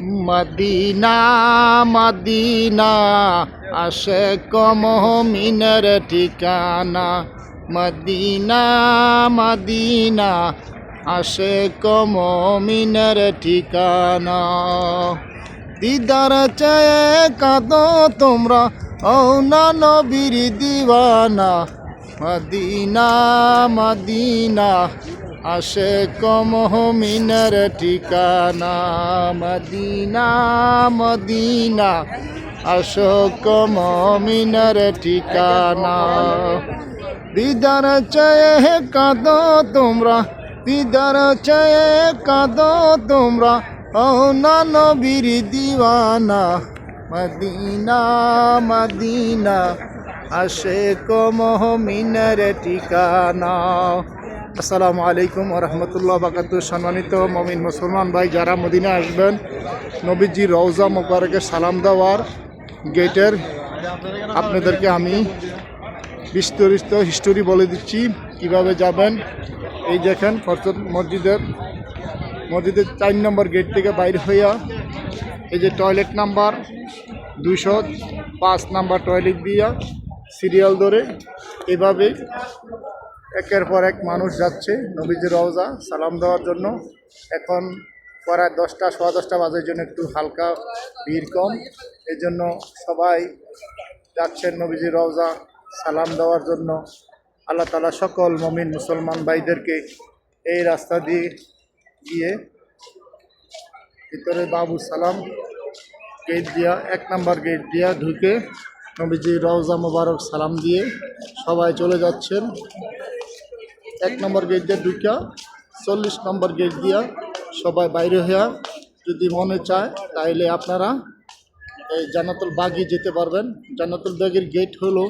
Medina Medina আসে কমমিনের ঠিকানা। Medina Medina আসে কমমিনের ঠিকানা। দিদার চেয়ে কাঁদো তোমরা, ও না নবীর দিওয়ানা। মদিনা মদিনা আসে কমহমিনের ঠিকানা, মদিনা মদিনা। আসো কমহমিনের ঠিকানা। দিদার চেয়ে কাঁদো তোমরা, দিদার চেয়ে কাঁদো তোমরা। ও নবীর দিওয়ানা, মদিনা মদিনা। আসে কমহমিনের ঠিকানা। আসসালামু আলাইকুম রহমতুল্লাহ বাকাত সম্মানিত মমিন মুসলমান ভাই, যারা মদিনা আসবেন, নবীজি রওজা মোবারকে সালাম দেওয়ার গেটের আপনাদেরকে আমি বিস্তারিত হিস্টোরি বলে দিচ্ছি, কীভাবে যাবেন। এই দেখেন ফরচত মসজিদের মসজিদের চার নম্বর গেট থেকে বাইর হইয়া, এই যে টয়লেট নাম্বার দুইশো পাঁচ নাম্বার টয়লেট দিয়া সিরিয়াল ধরে এভাবে একের পর এক মানুষ যাচ্ছে নবীজি রওজা, সালাম দেওয়ার জন্য। এখন প্রায় দশটা, সোয়া দশটা বাজের জন্য একটু হালকা ভিড় কম। এই জন্য সবাই যাচ্ছেন নবীজি রওজা, সালাম দেওয়ার জন্য। আল্লাহ তালা সকল মমিন মুসলমান ভাইদেরকে এই রাস্তা দিয়ে গিয়ে ভিতরে বাবু সালাম গেট দিয়া, এক নাম্বার গেট দিয়া ঢুকে নবীজি রওজা মোবারক সালাম দিয়ে সবাই চলে যাচ্ছেন। এক নম্বর গেট দিয়ে ঢুকা চল্লিশ নম্বর গেট দিয়া সবাই বাইরে হইয়া যদি মনে চায় তাইলে আপনারা এই জান্নাতুল বাগি যেতে পারবেন। জান্নাতুল বাগের গেট হলো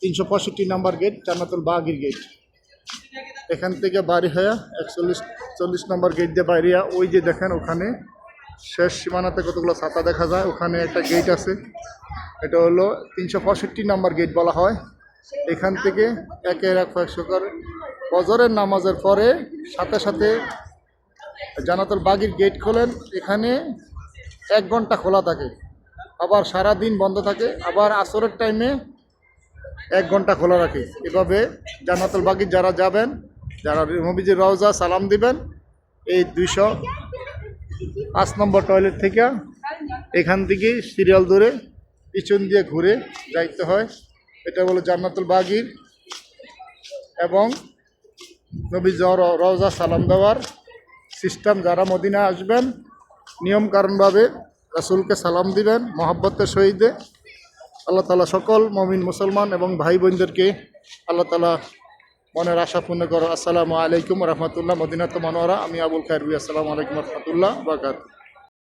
তিনশো পঁয়ষট্টি number gate, Jannatul Baqi gate. এখান থেকে বাড়ি হয়ে একচল্লিশ, চল্লিশ নম্বর গেট দিয়ে বাইরে ওই যে দেখেন ওখানে শেষ সীমানাতে কতগুলো ছাতা দেখা যায়, ওখানে একটা গেট আছে। এটা হলো তিনশো পঁয়ষট্টি নাম্বার গেট বলা হয়। এখান থেকে একের এক একশো করে ফজরের নামাজের পরে সাথে সাথে জানাতুল বাগির গেট খোলেন। এখানে এক ঘণ্টা খোলা থাকে। আবার সারা দিন বন্ধ থাকে। আবার আসরের টাইমে এক ঘণ্টা খোলা রাখে। এভাবে জান্নাতুল বাগির যারা যাবেন, যারা নবীজির রওজা সালাম দিবেন, এই দুইশো পাঁচ নম্বর টয়লেট থেকে এখান থেকে সিরিয়াল ধরে পিছন দিয়ে ঘুরে যাইতে হয়। এটা হলো জান্নাতুল বাগির এবং নবী রওজা সালাম দেওয়ার সিস্টেম যারা মদিনা আসবেন নিয়ম কারণভাবে রাসুলকে সালাম দিবেন, মহাব্বতের শহীদে আল্লাহ তালা সকল মমিন, মুসলমান এবং ভাই বোনদেরকে আল্লাহ তালা মনের আশা পূর্ণ করো আসসালামু আলাইকুম রহমতুল্লাহ মদিনাত মনোয়ারা। আমি আবুল খায়রবি আসসালামু আলাইকুম রহমতুল্লাহ বাকাত